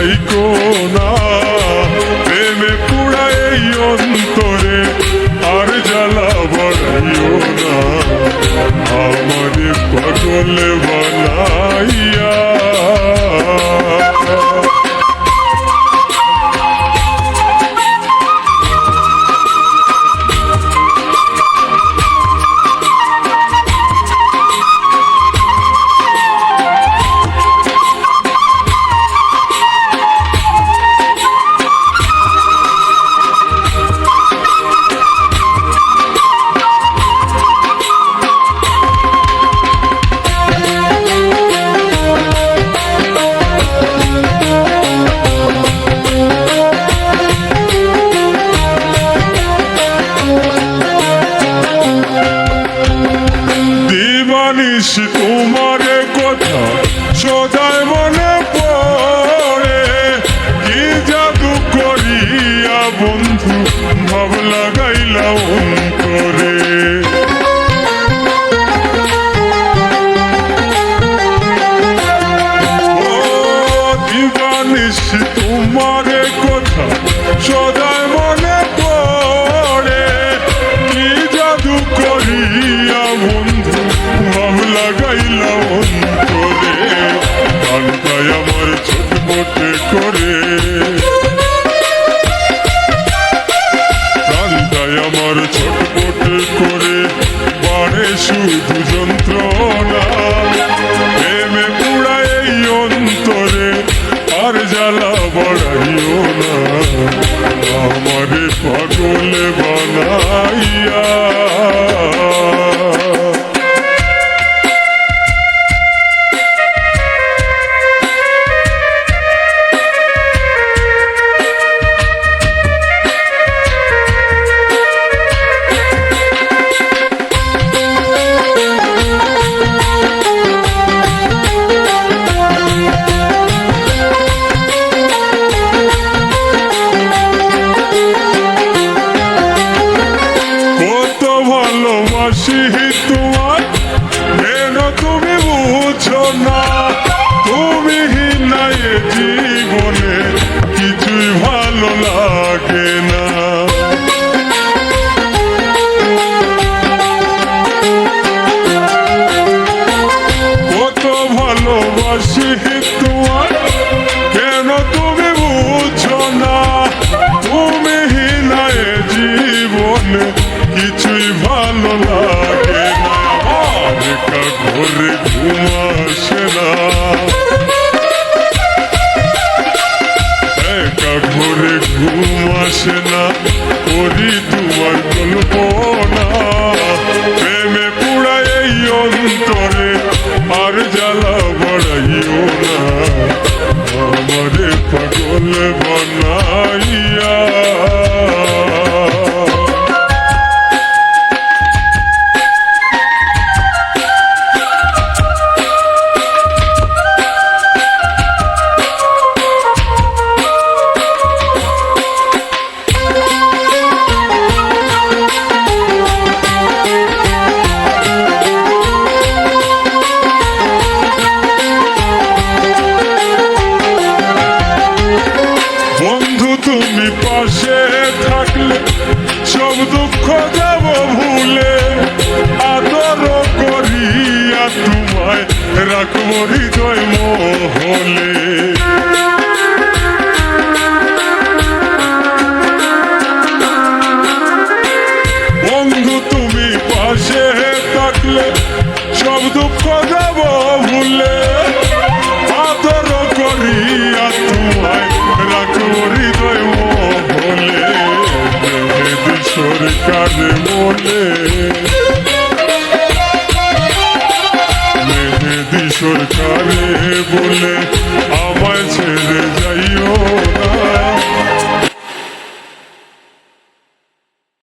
নাই কোনা শুধু যন্ত্রণা। প্রেমে এই অন্তরে আর জ্বালা বড়াইও না। no. আসে না। একা ঘরে ঘুম আসে না করি তোমার কল্পনা প্রেমে পুড়াই এই অন্তরে, আর জ্বালা বাড়াইও না। আমারে পাগল বানাইয়া তুমি পাশে থাকলে সব দুঃখ যাব ভুলে। আদর করিয়া তোমায় রাখব হৃদয় মহলে। সরকার মনে। মেহেদি সরকারে বলে